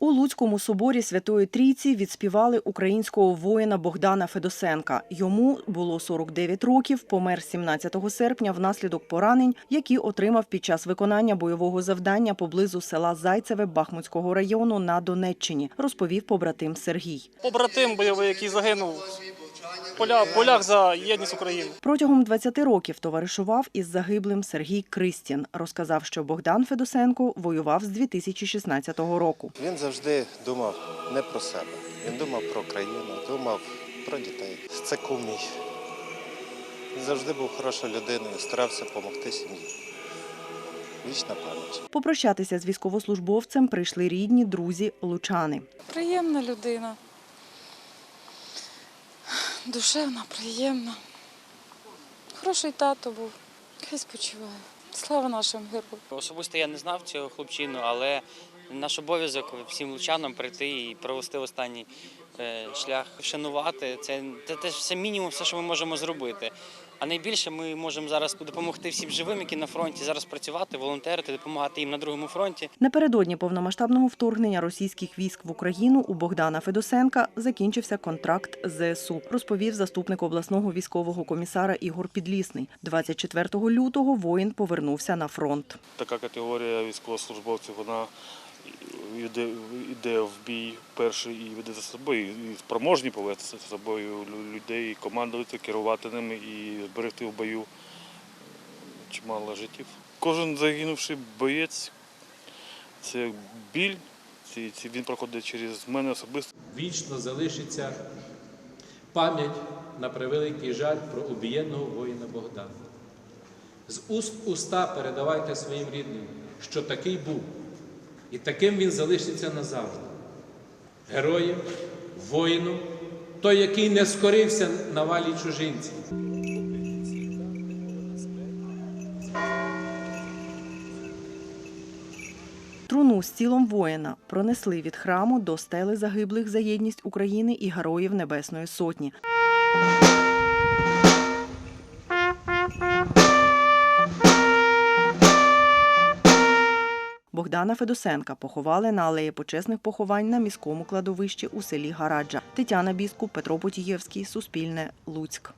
У Луцькому соборі Святої Трійці відспівали українського воїна Богдана Федосенка. Йому було 49 років, помер 17 серпня внаслідок поранень, які отримав під час виконання бойового завдання поблизу села Зайцеве Бахмутського району на Донеччині, розповів побратим Сергій. побратим бойовий, який загинув поля, полях за єдність України. Протягом 20 років товаришував із загиблим Сергій Кристін. Розказав, що Богдан Федосенко воював з 2016 року. Він завжди думав не про себе. Він думав про країну, думав про дітей. Це кум мій. Він завжди був хорошою людиною, старався допомогти сім'ї. Вічна пам'ять. Попрощатися з військовослужбовцем прийшли рідні, друзі, лучани. Приємна людина. Душевна, приємна. Хороший тато був. Хай спочиває. Слава нашим героям. Особисто я не знав цього хлопчину, але наш обов'язок всім лучанам прийти і провести останній е, шлях, вшанувати. Це, це, це все мінімум, все, що ми можемо зробити. А найбільше ми можемо зараз допомогти всім живим, які на фронті зараз працювати, волонтерити, допомагати їм на другому фронті. Напередодні повномасштабного вторгнення російських військ в Україну у Богдана Федосенка закінчився контракт з ЗСУ, розповів заступник обласного військового комісара Ігор Підлісний. 24 лютого воїн повернувся на фронт. така категорія військовослужбовців, вона йде, йде в бій перший і веде за собою, і спроможні повести за собою людей, командувати, керувати ними і зберегти в бою чимало життів. Кожен загинувший боєць це біль, він проходить через мене особисто. вічно залишиться пам'ять на превеликий жаль про обієдного воїна Богдана. З уст уста передавайте своїм рідним, що такий був, і таким він залишиться назавжди. Героєм, воїном, той, який не скорився на валі чужинців. Труну з тілом воїна пронесли від храму до стели загиблих за єдність України і героїв Небесної Сотні. Богдана Федосенка поховали на алеї почесних поховань на міському кладовищі у селі Гараджа. Тетяна Біскуп, Петро Потієвський, Суспільне, Луцьк.